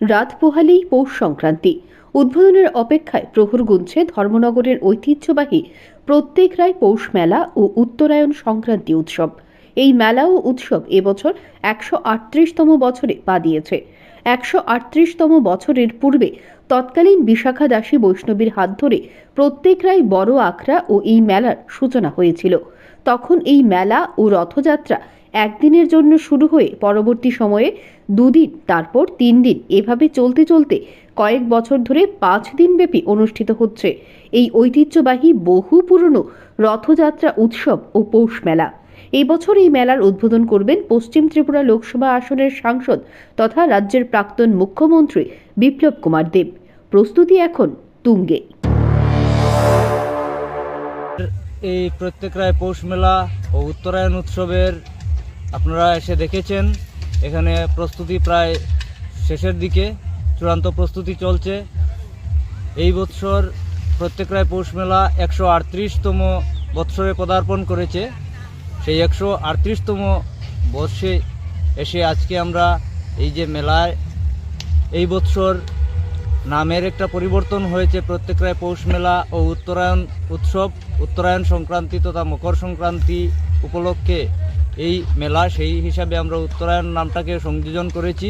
রাত পোহালেই পৌষ সংক্রান্তি। উদ্বোধনের অপেক্ষায় প্রহর গুনছে ধর্মনগরের ঐতিহ্যবাহী প্রত্যেক রায় পৌষ মেলা ও উত্তরায়ণ সংক্রান্তি উৎসব। এই মেলা ও উৎসব এবছর একশো আটত্রিশতম বছরে পা দিয়েছে। একশো আটত্রিশতম বছরের পূর্বে তৎকালীন বিশাখা দাসী বৈষ্ণবীর হাত ধরে প্রত্যেক রায় বড় আখড়া ও এই মেলার সূচনা হয়েছিল। তখন এই মেলা ও রথযাত্রা একদিনের জন্য শুরু হয়ে পরবর্তী সময়ে দুদিন, তারপর তিন দিন এভাবে চলতে চলতে কয়েক বছর ধরে পাঁচ দিনব্যাপী অনুষ্ঠিত হচ্ছে এই ঐতিহ্যবাহী বহু পুরনো রথযাত্রা উৎসব ও পৌষ মেলা। এই বছর এই মেলার উদ্বোধন করবেন পশ্চিম ত্রিপুরা লোকসভা আসনের সাংসদ তথা রাজ্যের প্রাক্তন মুখ্যমন্ত্রী বিপ্লব কুমার দেব। প্রস্তুতি এখন তুঙ্গে। এই প্রত্যেক রায় পৌষ মেলা ও উত্তরায়ণ উৎসবের আপনারা এসে দেখেছেন, এখানে প্রস্তুতি প্রায় শেষের দিকে, চূড়ান্ত প্রস্তুতি চলছে। এই বৎসর প্রত্যেক রায় পৌষ মেলা একশো আটত্রিশতম বৎসরে পদার্পণ করেছে। সেই একশো আটত্রিশতম বর্ষে এসে আজকে আমরা এই যে মেলায়, এই বৎসর নামের একটা পরিবর্তন হয়েছে প্রত্যেক রায় পৌষ মেলা ও উত্তরায়ণ উৎসব, উত্তরায়ণ সংক্রান্তি তথা মকর সংক্রান্তি উপলক্ষে। এই মেলা সেই হিসাবে আমরা উত্তরায়ণ নামটাকে সংযোজন করেছি।